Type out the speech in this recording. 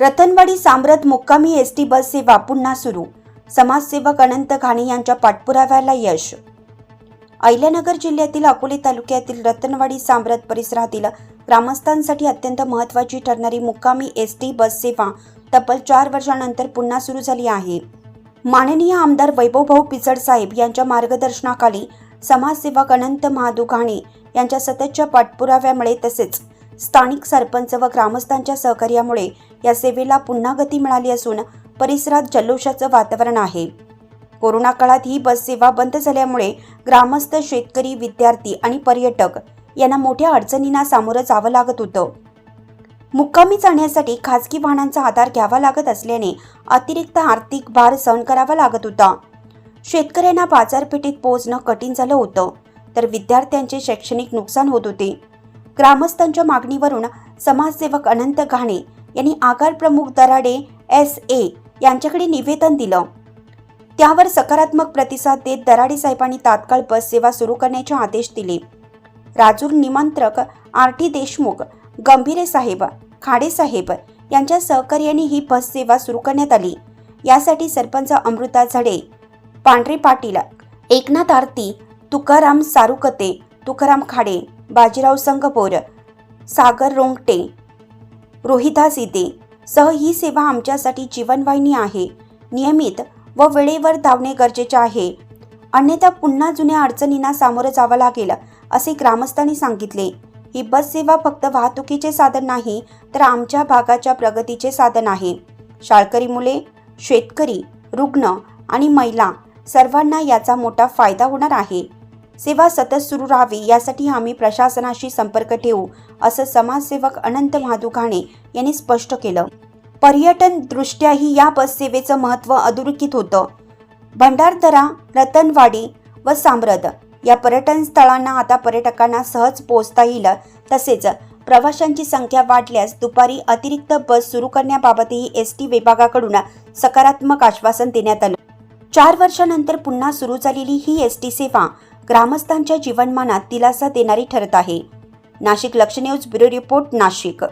रतनवाडी साम्रत मुक्कामी S T bus सेवा पुन्हा सुरू. समाजसेवक अनंत घाणे यांच्या पाठपुराव्याला यश. अहिल्यानगर जिल्ह्यातील अकोले तालुक्यातील रतनवाडी साम्रत परिसरातील ग्रामस्थांसाठी अत्यंत महत्त्वाची ठरणारी मुक्कामी एस टी बस सेवा तब्बल चार वर्षानंतर पुन्हा सुरू झाली आहे. माननीय आमदार वैभवभाऊ पिचड साहेब यांच्या मार्गदर्शनाखाली समाजसेवक अनंत महादू घाणे यांच्या सततच्या पाठपुराव्यामुळे तसेच स्थानिक सरपंच व ग्रामस्थांच्या सहकार्यामुळे या सेवेला पुन्हा गती मिळाली असून परिसरात जल्लोषाचं वातावरण आहे. कोरोना काळात ही बस सेवा बंद झाल्यामुळे ग्रामस्थ शेतकरी विद्यार्थी आणि पर्यटक यांना मोठ्या अडचणींना सामोरं जावं लागत होतं. मुक्कामी जाण्यासाठी खाजगी वाहनांचा आधार घ्यावा लागत असल्याने अतिरिक्त आर्थिक भार सहन करावा लागत होता. शेतकऱ्यांना बाजारपेठेत पोहोचणं कठीण झालं होतं तर विद्यार्थ्यांचे शैक्षणिक नुकसान होत होते. ग्रामस्थांच्या मागणीवरून समाजसेवक अनंत घाणे यांनी आगार प्रमुख दराडे एस ए यांच्याकडे निवेदन दिलं. त्यावर सकारात्मक प्रतिसाद देत दराडे साहेबांनी तात्काळ बस सेवा सुरू करण्याचे आदेश दिले. राजूर निमंत्रक आर टी देशमुख गंभीरे साहेब खाडे साहेब यांच्या सहकार्याने ही बस सेवा सुरू करण्यात आली. यासाठी सरपंच अमृता झडे पांढरे पाटील एकनाथ आरती तुकाराम सारुकते तुकाराम खाडे बाजीराव संगपोर सागर रोंगटे रोहिदास इते सह ही सेवा आमच्यासाठी जीवनवाहिनी आहे. नियमित व वेळेवर धावणे गरजेचे आहे. अन्यथा पुन्हा जुन्या अडचणींना सामोरं जावं लागेल असे ग्रामस्थांनी सांगितले. ही बस सेवा फक्त वाहतुकीचे साधन नाही तर आमच्या भागाच्या प्रगतीचे साधन आहे. शाळकरी मुले शेतकरी रुग्ण आणि महिला सर्वांना याचा मोठा फायदा होणार आहे. सेवा सतत सुरू राहावी यासाठी आम्ही प्रशासनाशी संपर्क ठेवू असं समाजसेवक अनंत महादू यांनी स्पष्ट केलं. पर्यटन दृष्ट्याही या बस सेवेचं महत्त्व अधोरेखित होतं. भंडारदरा रतनवाडी व सामरद या पर्यटन स्थळांना आता पर्यटकांना सहज पोहोचता येईल तसेच प्रवाशांची संख्या वाढल्यास दुपारी अतिरिक्त बस सुरू करण्याबाबतही एस टी विभागाकडून सकारात्मक आश्वासन देण्यात आलं. चार वर्षानंतर पुन्हा सुरू झालेली ही एस टी सेवा ग्रामस्थांच्या जीवनमानात दिलासा देणारी ठरत आहे. नाशिक लक्ष न्यूज ब्युरो रिपोर्ट नाशिक.